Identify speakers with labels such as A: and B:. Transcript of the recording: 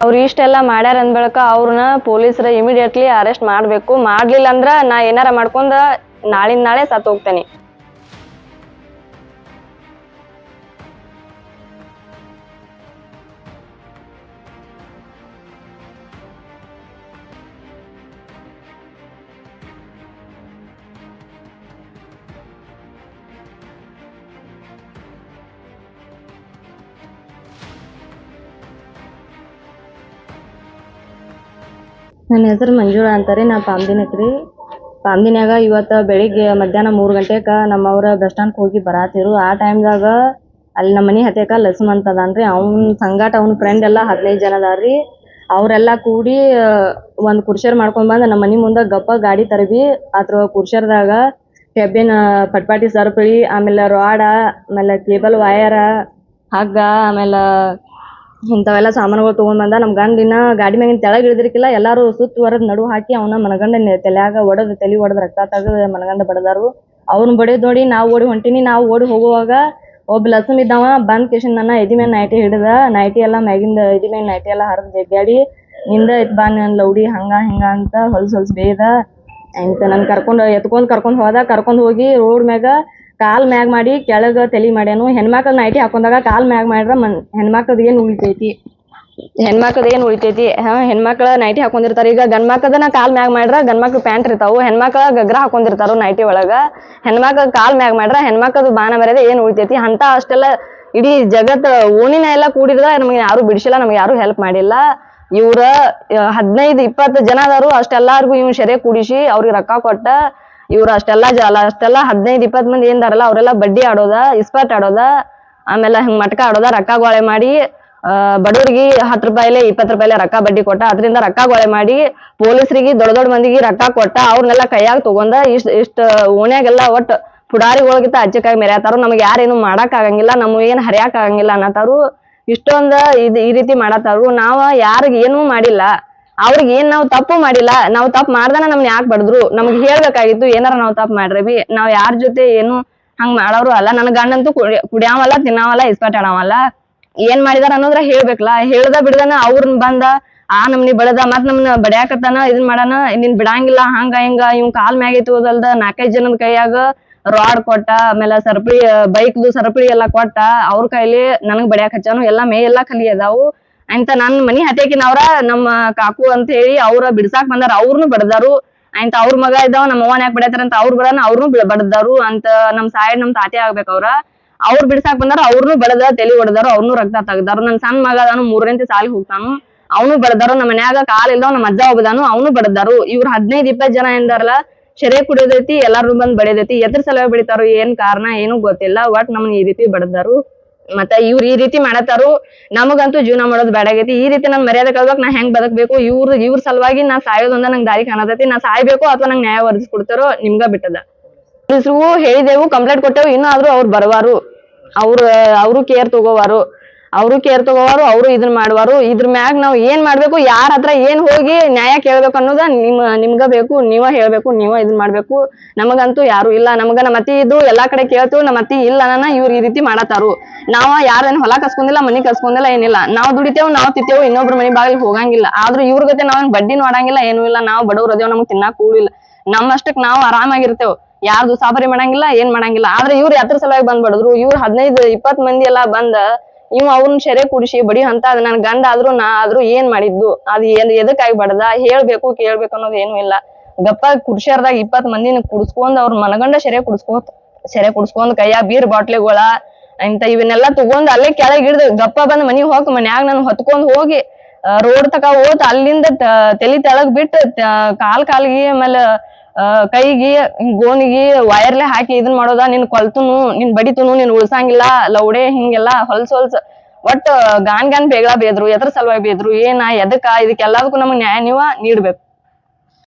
A: ಅವ್ರು ಇಷ್ಟೆಲ್ಲ ಮಾಡ್ಯಾರ ಅಂದ್ ಬಳಿಕ ಅವ್ರನ್ನ ಪೊಲೀಸರ ಇಮಿಡಿಯೇಟ್ಲಿ ಅರೆಸ್ಟ್ ಮಾಡ್ಬೇಕು. ಮಾಡ್ಲಿಲ್ಲ ಅಂದ್ರ ನಾ ಏನಾರ ಮಾಡ್ಕೊಂಡ ನಾಳಿನ ನಾಳೆ ಸತ್ತು ಹೋಗ್ತೇನೆ. ನನ್ನ ಹೆಸರು ಮಂಜುಳಾ ಅಂತಾರೆ, ನಾ ಪಾಮ್ದಿನಕ್ ರೀ ಇವತ್ತು ಬೆಳಿಗ್ಗೆ ಮಧ್ಯಾಹ್ನ ಮೂರು ಗಂಟೆಗೆ ನಮ್ಮವ್ರ ಬಸ್ ಸ್ಟ್ಯಾಂಡ್ಗೆ ಹೋಗಿ ಬರಾತಿರು ಆ ಟೈಮ್ದಾಗ ಅಲ್ಲಿ ನಮ್ಮ ಮನೆ ಹತ್ತಿರ ಲಸ್ಮ್ ಅಂತ ರೀ ಅವ್ನ ಸಂಗಾಟ, ಅವ್ನ ಫ್ರೆಂಡ್ ಎಲ್ಲ ಹದಿನೈದು ಜನ ಅದಾರ್ರಿ. ಅವರೆಲ್ಲ ಕೂಡಿ ಒಂದು ಕುರ್ಶರ್ ಮಾಡ್ಕೊಂಡ್ ಬಂದು ನಮ್ಮ ಮನೆ ಮುಂದೆ ಗಪ್ಪ ಗಾಡಿ ತರಬಿ, ಅದ್ರ ಕುರ್ಷರ್ದಾಗ ಕೆಬ್ಬಿನ ಪಟ್ಪಾಟಿ ಸರಪಳಿ, ಆಮೇಲೆ ರಾಡ ಆಮೇಲೆ ಕೇಬಲ್ ವಯರ ಹಗ್ಗ, ಆಮೇಲೆ ಇಂಥವೆಲ್ಲ ಸಾಮಾನುಗಳು ತಗೊಂಡ್ ಬಂದ ನಮ್ ಗಂಡಿನ ಗಾಡಿ ಮ್ಯಾಗಿನ ತೆಳಗ್ ಇಳಿದಿರ್ಕಿಲ್ಲ, ಎಲ್ಲಾರು ಸುತ್ತುವರೆದ್ ನಡು ಹಾಕಿ ಅವನ ಮನಗಂಡ ತಲೆಯಾಗ ಒಡದ್, ತಲಿ ಒಡದ್ ರಕ್ತ ತೆಗದ್ ಮನಗಂಡ ಬಡದಾರು. ಅವ್ನ ಬಡಿದ್ ನೋಡಿ ನಾವ್ ಓಡಿ ಹೊಂಟಿನಿ, ನಾವ್ ಓಡಿ ಹೋಗುವಾಗ ಒಬ್ಬ ಲಸಮ್ ಇದ್ದಾವ, ಬಂದ್ ಕೇಶನ್ ನನ್ನ ಎದಿ ಮೇಲೆ ನೈಟಿ ಹಿಡ್ದ ನೈಟಿ ಎಲ್ಲ ಮ್ಯಾಗಿಂದ ಎದಿ ಮೇಲೆ ನೈಟಿ ಎಲ್ಲ ಹರಿದ್ ಜಗ್ಗಾಡಿ ನಿಂದ ಎತ್ ಬಾ ನನ್ ಲೌಡಿ ಹಂಗ, ಹಿಂಗ ಅಂತ ಹೊಲ್ಸ್ ಹೊಲ್ಸ್ ಬೇಯ್ದ ಅಂತ ನನ್ ಕರ್ಕೊಂಡ್ ಎತ್ಕೊಂಡ್ ಕರ್ಕೊಂಡ್ ಹೋದ, ಕರ್ಕೊಂಡ್ ಹೋಗಿ ರೋಡ್ ಮ್ಯಾಗ ಕಾಲ್ ಮ್ಯಾಗ್ ಮಾಡಿ ಕೆಳಗ ತಲಿ ಮಾಡ್ಯಾನು. ಹೆಣ್ಮಕ್ಳ ನೈಟಿ ಹಾಕೊಂಡಾಗ ಕಾಲ್ ಮ್ಯಾಗ್ ಮಾಡ್ರ ಮನ್, ಹೆಣ್ಮಕ್ಳದ್ ಏನ್ ಉಳಿತೈತಿ? ಹೆಣ್ಮಕ್ಳದ್ ಏನ್ ಉಳಿತೈತಿ? ಹಾ, ಹೆಣ್ಮಕ್ಳ ನೈಟಿ ಹಾಕೊಂಡಿರ್ತಾರ. ಈಗ ಗಂಡ್ಮಕ್ಳದನ್ನ ಕಾಲ್ ಮ್ಯಾಗ್ ಮಾಡ್ರ ಗಂಡ್ ಮಕ್ಳು ಪ್ಯಾಂಟ್ ಇರ್ತಾವು. ಹೆಣ್ಮಕ್ಳ ಗಗ್ರ ಹಾಕೊಂಡಿರ್ತಾರು ನೈಟಿ ಒಳಗ. ಹೆಣ್ಮಕ್ಳ ಕಾಲ್ ಮ್ಯಾಗ್ ಮಾಡ್ರ ಹೆಣ್ಮಕ್ಳದ್ ಬಾನ ಮರ್ಯಾದೆ ಏನ್ ಉಳಿತೈತಿ? ಅಂತ ಅಷ್ಟೆಲ್ಲ ಇಡೀ ಜಗತ್ ಓಣಿನ ಎಲ್ಲ ಕೂಡಿದ್ರ ನಮ್ಗೆ ಯಾರು ಬಿಡಿಸಿಲ್ಲ, ನಮ್ಗೆ ಯಾರು ಹೆಲ್ಪ್ ಮಾಡಿಲ್ಲ. ಇವ್ರ, ಹದಿನೈದು ಇಪ್ಪತ್ತು ಜನ ಅದಾರು. ಅಷ್ಟೆಲ್ಲಾರ್ಗು ಇವ್ನ ಶೆರೆ ಕೂಡಿಸಿ ಅವ್ರಿಗೆ ರೊಕ್ಕ ಕೊಟ್ಟ ಇವ್ರ ಅಷ್ಟೆಲ್ಲಾ ಜಲ, ಅಷ್ಟೆಲ್ಲಾ ಹದಿನೈದು ಇಪ್ಪತ್ ಮಂದಿ ಏನ್ದಾರಲ್ಲ ಅವರೆಲ್ಲ ಬಡ್ಡಿ ಆಡೋದ, ಇಸ್ಪಾಟ್ ಆಡೋದ, ಆಮೇಲೆ ಹಿಂಗ್ ಮಟ್ಕ ಆಡೋದ, ರೊಕ್ಕ ಗೋಳೆ ಮಾಡಿ ಬಡವ್ರಿಗೆ ಹತ್ತು ರೂಪಾಯಿಲೆ, ಇಪ್ಪತ್ತು ರೂಪಾಯಿಲೆ ರೊಕ್ಕ ಬಡ್ಡಿ ಕೊಟ್ಟ, ಅದರಿಂದ ರೊಕ್ಕ ಗೋಳೆ ಮಾಡಿ ಪೊಲೀಸರಿಗೆ ದೊಡ್ಡ ದೊಡ್ಡ ಮಂದಿಗೆ ರೊಕ್ಕ ಕೊಟ್ಟ ಅವ್ರನ್ನೆಲ್ಲ ಕೈಯಾಗ ತಗೊಂಡ, ಇಷ್ಟ ಇಷ್ಟ ಓಣ್ಯಾಗೆಲ್ಲ ಒಟ್ಟ ಪುಡಾರಿಗಳಿಗಿಂತ ಅಜ್ಜಕ್ಕಾಗಿ ಮೆರ್ಯಾತಾರು, ನಮ್ಗೆ ಯಾರೇನು ಮಾಡಕ್ ಆಗಂಗಿಲ್ಲ ನಮ್ಗೆ ಏನ್ ಹರಿಯಾಕ್ ಆಗಂಗಿಲ್ಲ ಅನ್ನತಾರು, ಇಷ್ಟೊಂದ ಇದ್ ಈ ರೀತಿ ಮಾಡತಾರು, ನಾವ ಯಾರಿಗೆ ಏನೂ ಮಾಡಿಲ್ಲ. ಅವ್ರಿಗೆ ಏನ್ ನಾವು ತಪ್ಪು ಮಾಡಿಲ್ಲ, ನಾವು ತಪ್ಪು ಮಾಡ್ದನ ನಮ್ನ ಯಾಕೆ ಬಡದ್ರು? ನಮ್ಗೆ ಹೇಳ್ಬೇಕಾಗಿತ್ತು, ಏನಾರ ನಾವು ತಪ್ಪು ಮಾಡ್ರಿ ನಾವ್ ಯಾರ ಜೊತೆ ಏನು ಹಂಗ್ ಮಾಡೋರು ಅಲ್ಲ. ನನ್ ಗಂಡಂತೂ ಕುಡಿ, ಕುಡಿಯಾವಲ್ಲ, ತಿನ್ನಾವಲ್ಲ, ಇಸ್ಪಾಟ್ ಆಡವಲ್ಲ. ಏನ್ ಮಾಡಿದಾರ ಅನ್ನೋದ್ರ ಹೇಳ್ಬೇಕಲ್ಲ. ಹೇಳ್ದ ಬಿಡ್ದನ ಅವ್ರನ್ ಬಂದ, ಆ ನಮ್ನಿ ಬಡದ ಮತ್ ನಮ್ನ ಬಡ್ಯಾಕತ್ತಾನ, ಇದನ್ ಮಾಡಾನ, ನಿನ್ ಬಿಡಂಗಿಲ್ಲ, ಹಂಗ, ಹಿಂಗ ಇವ್ ಕಾಲ್ ಮ್ಯಾಗೈತಿ ಹೋದಲ್ದ ನಾಲ್ಕೈದ್ ಜನದ ಕೈಯಾಗ ರಾಡ್ ಕೊಟ್ಟ, ಆಮೇಲೆ ಸರಪಳಿ, ಬೈಕ್ದು ಸರ್ಪಳಿ ಎಲ್ಲಾ ಕೊಟ್ಟ, ಅವ್ರ ಕೈಲಿ ನನಗ್ ಬಡ್ಯಾಕ್ ಹಚ್ಚಾನು, ಎಲ್ಲಾ ಮೇ ಎಲ್ಲಾ ಕಲಿ ಅದಾವು. ಅಂತ ನನ್ ಮನಿ ಹತ್ಯಾಕಿನವ್ರ, ನಮ್ಮ ಕಾಕು ಅಂತ ಹೇಳಿ ಅವ್ರ ಬಿಡ್ಸಾಕ್ ಬಂದಾರ, ಅವ್ರನು ಬಡದಾರು. ಅಂತ ಅವ್ರ ಮಗ ಇದ್ದಾವ, ನಮ್ಮ ಅವ್ವನ್ ಯಾಕೆ ಬಡ್ಯಾತಾರ ಅಂತ ಅವ್ರ ಬಡನ ಅವ್ರನ್ನು ಬಡದಾರು ಅಂತ ನಮ್ ಸಾಯ್ ನಮ್ ತಾತೆ ಆಗ್ಬೇಕ ಅವ್ರ. ಅವ್ರ ಬಿಡ್ಸಾಕ್ ಬಂದಾರ, ಅವ್ರನು ಬಡದ, ತಲಿ ಹೊಡೆದಾರು ಅವ್ರನು ರಕ್ತ ತೆಗ್ದಾರು. ನನ್ ಸಣ್ಣ ಮಗ ಅದಾನು ಮೂರನೇ ಸಾಲಿಗೆ ಹೋಗ್ತಾನು. ಅವನು ಬಡದಾರು, ನಮ್ಮ ಮನ್ಯಾಗ ಕಾಲ್ ಇಲ್ದವ, ನಮ್ಮ ಅಜ್ಜ ಒಬ್ಬದಾನು, ಅವನು ಬಡದಾರು. ಇವ್ರ ಹದಿನೈದ್, ಇಪ್ಪತ್ ಜನ ಎಂದಾರಲ್ಲ ಶರೇ ಕುಡಿಯೋದೈತಿ ಎಲ್ಲಾರು ಬಂದ್ ಬಡಿಯದೈತಿ. ಎದ್ರ ಸಲುವಾಗಿ ಬೆಳಿತಾರೋ ಏನ್ ಕಾರಣ, ಏನು ಗೊತ್ತಿಲ್ಲ ಒಟ್ ನಮ್ನ ಈ ರೀತಿ ಬಡದಾರು. ಮತ್ತ ಇವ್ರ ಈ ರೀತಿ ಮಾಡತಾರು, ನಮಗಂತೂ ಜೀವನ ಮಾಡೋದು ಬೇಡಾಗೈತಿ ಈ ರೀತಿ ನನ್ ಮರ್ಯಾದೆ ಕಳ್ಬೇಕು ನಾ ಹೆಂಗ್ ಬದಕ್ಬೇಕು? ಇವ್ರ ಇವ್ರ ಸಲುವಾಗಿ ನಾ ಸಾಯೋದೊಂದ ನಂಗ್ ದಾರಿ ಕಾಣತೈತಿ. ನಾ ಸಾಯ್ಬೇಕು ಅಥವಾ ನಂಗ್ ನ್ಯಾಯ ಒದಗಿಸ್ಕೊಡ್ತಾರೋ ನಿಮ್ಗ ಬಿಟ್ಟದ. ಹೇಳಿದೆವು, ಕಂಪ್ಲೇಂಟ್ ಕೊಟ್ಟೆವು, ಇನ್ನೂ ಆದ್ರೂ ಅವ್ರು ಬರವಾರು. ಅವ್ರ, ಅವರು ಕೇರ್ ತಗೋವಾರು. ಅವರು ಕೇರ್ ತಗೋವಾರು, ಅವರು ಇದನ್ನ ಮಾಡುವಾರು. ಇದ್ರ ಮ್ಯಾಗ ನಾವು ಏನ್ ಮಾಡ್ಬೇಕು, ಯಾರ ಹತ್ರ ಏನ್ ಹೋಗಿ ನ್ಯಾಯ ಕೇಳ್ಬೇಕು ಅನ್ನೋದ ನಿಮ್ ನಿಮ್ಗ ಬೇಕು, ನೀವ ಹೇಳ್ಬೇಕು, ನೀವ ಇದನ್ ಮಾಡ್ಬೇಕು. ನಮಗಂತೂ ಯಾರು ಇಲ್ಲ. ನಮಗ ನಮ್ಮ ಅತಿ ಇದು ಎಲ್ಲಾ ಕಡೆ ಕೇಳ್ತು, ನಮ್ಮ ಅತಿ ಇಲ್ಲ ನನ್ನ ಇವ್ರ ಈ ರೀತಿ ಮಾಡತಾರು ನಾವ ಯಾರೇನ್ ಹೊಲ ಕಸ್ಕೊಂಡಿಲ್ಲ, ಮನಿ ಕಸ್ಕೊಂಡಿಲ್ಲ, ಏನಿಲ್ಲ. ನಾವ್ ದುಡಿತೇವ್, ನಾವ್ ತಿತ್ತೇವ್, ಇನ್ನೊಬ್ರ ಮನಿ ಬಾಗಿಲ್ ಹೋಗಂಗಿಲ್ಲ. ಆದ್ರೂ ಇವ್ರ ಜೊತೆ ನಾವ್ ಬಡ್ಡಿ ನೋಡಂಗಿಲ್ಲ, ಏನು ಇಲ್ಲ. ನಾವ್ ಬಡವ್ರ ಅದೇವ್, ನಮ್ಗ್ ತಿನ್ನಾಕ್ ಕೂಡಿಲ್ಲ ನಮ್ಮಷ್ಟಕ್ ನಾವ್ ಆರಾಮಾಗಿರ್ತೇವ್. ಯಾರ್ದು ಸಾಬರಿ ಮಾಡಂಗಿಲ್ಲ, ಏನ್ ಮಾಡಂಗಿಲ್ಲ. ಆದ್ರೆ ಇವ್ರು ಎತ್ರ ಸಲುವಾಗಿ ಬಂದ್ ಬಡದ್ರು. ಇವ್ರು ಹದಿನೈದು ಇಪ್ಪತ್ ಮಂದಿ ಎಲ್ಲಾ ಬಂದ ಇವ್ ಅವ್ರನ್ನ ಶೆರೆ ಕುಡಿಸಿ, ಬಡಿ ಅಂತ ಅದ್ ನನ್ ಗಂಡ ಆದ್ರು ನಾ ಆದ್ರು ಏನ್ ಮಾಡಿದ್ದು? ಅದ್ ಏನ್ ಎದಕ್ಕಾಗಿ ಬಡದ ಹೇಳ್ಬೇಕು, ಕೇಳ್ಬೇಕು ಅನ್ನೋದು ಏನು ಇಲ್ಲ. ಗಪ್ಪ ಕುಡ್ಸ್ಯಾರ್ದಾಗ ಇಪ್ಪತ್ ಮಂದಿನ ಕುಡ್ಸ್ಕೊಂಡ್ ಅವ್ರ ಮನಗಂಡ ಸೆರೆ ಕುಡ್ಸ್ಕೊಂಡ್ ಸೆರೆ ಕುಡ್ಸ್ಕೊಂಡ್ ಕೈಯ ಬೀರ್ ಬಾಟ್ಲಿಗಳ, ಇಂತ ಇವನ್ನೆಲ್ಲ ತಗೊಂಡ್ ಅಲ್ಲೇ ಕೆಳಗ್ ಹಿಡ್ದು ಗಪ್ಪ ಬಂದ್ ಮನಿಗ್ ಹೋಗ್ ಮನ್ಯಾಗ ನಾನು ಹೊತ್ಕೊಂಡ್ ಹೋಗಿ ರೋಡ್ ತಕ ಹೋತ್ ಅಲ್ಲಿಂದ ತಲಿ ತೆಳಗ್ ಬಿಟ್ಟು ಕಾಲ್ ಕಾಲ್ಗಿ ಆಮೇಲೆ ಕೈಗಿ, ಗೋಣಿಗಿ ವೈರ್ಲೆ ಹಾಕಿ ಇದನ್ ಮಾಡೋದ, ನಿನ್ ಕೊಲ್ತುನು, ನಿನ್ ಬಡಿತುನು, ನಿನ್ ಉಳ್ಸಂಗಿಲ್ಲ, ಲೌಡೆ ಹಿಂಗೆಲ್ಲ ಹೊಲ್ಸ್ ಹೊಲ್ಸ್. ಒಟ್ಟ, ಗಾನ್ ಗಾನ್ ಬೇಗ ಬೇದ್ರು, ಎದ್ರ ಸಲುವಾಗಿ ಬೇದ್ರು, ಏನ ಎದಕ್ಕ ಇದಕ್ಕೆಲ್ಲದಕ್ಕೂ ನಮಗ್ ನ್ಯಾಯ ನೀವ ನೀಡ್ಬೇಕು.